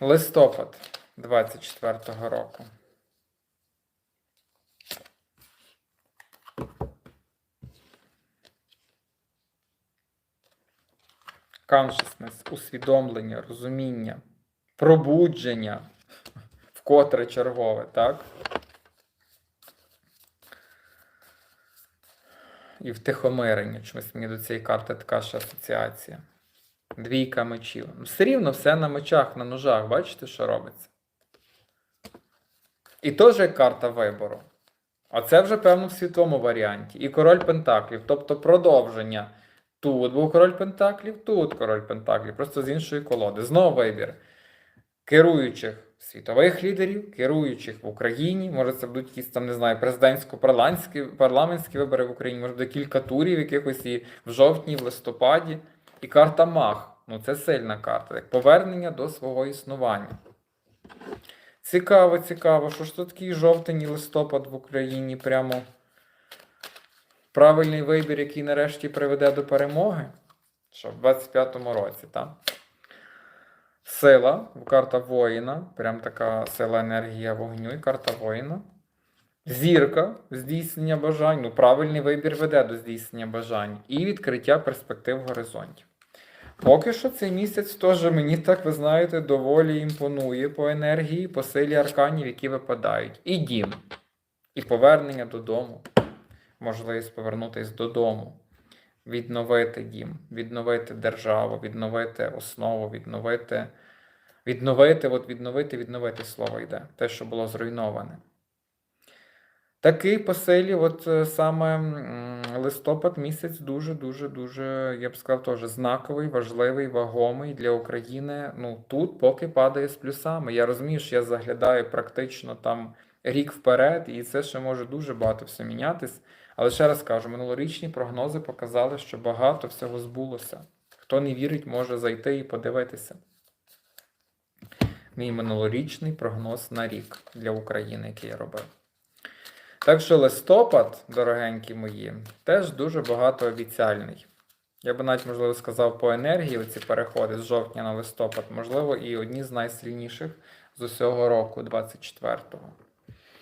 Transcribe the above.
Листопад 24-го року. Consciousness, усвідомлення, розуміння, пробудження, вкотре чергове, так? І втихомирення. Чомусь мені до цієї карти така ж асоціація. Двійка мечів. Все рівно все на мечах, на ножах. Бачите, що робиться? І теж карта вибору. А це вже, певно, в світлому варіанті. І король Пентаклів, тобто продовження. Тут був король Пентаклів, тут король Пентаклів, просто з іншої колоди. Знову вибір керуючих світових лідерів, керуючих в Україні. Може, це будуть якісь там, не знаю, президентсько-парламентські парламентські вибори в Україні, може буде кілька турів якихось і в жовтні, в листопаді. І карта Мах. Ну, це сильна карта, як повернення до свого існування. Цікаво, цікаво, що ж тут такий жовтень листопад в Україні прямо правильний вибір, який нарешті приведе до перемоги. Що в 25-му році, так? Сила, карта воїна, прям така сила енергія вогню і карта воїна. Зірка, здійснення бажань. Ну, правильний вибір веде до здійснення бажань. І відкриття перспектив горизонтів. Поки що цей місяць теж мені так, ви знаєте, доволі імпонує по енергії, по силі арканів, які випадають. І дім, і повернення додому. Можливість повернутися додому, відновити дім, відновити державу, відновити основу, відновити, відновити, от відновити, відновити слово йде, те, що було зруйноване. Такий по силі, от е, саме листопад місяць дуже-дуже дуже, я б сказав, теж знаковий, важливий, вагомий для України. Ну тут поки падає з плюсами. Я розумію, що я заглядаю практично там рік вперед, і це ще може дуже багато все мінятись. Але ще раз кажу, минулорічні прогнози показали, що багато всього збулося. Хто не вірить, може зайти і подивитися. Мій минулорічний прогноз на рік для України, який я робив. Так що листопад, дорогенькі мої, теж дуже багатообіцяльний. Я би навіть, можливо, сказав по енергії оці переходи з жовтня на листопад, можливо, і одні з найсильніших з усього року, 24-го.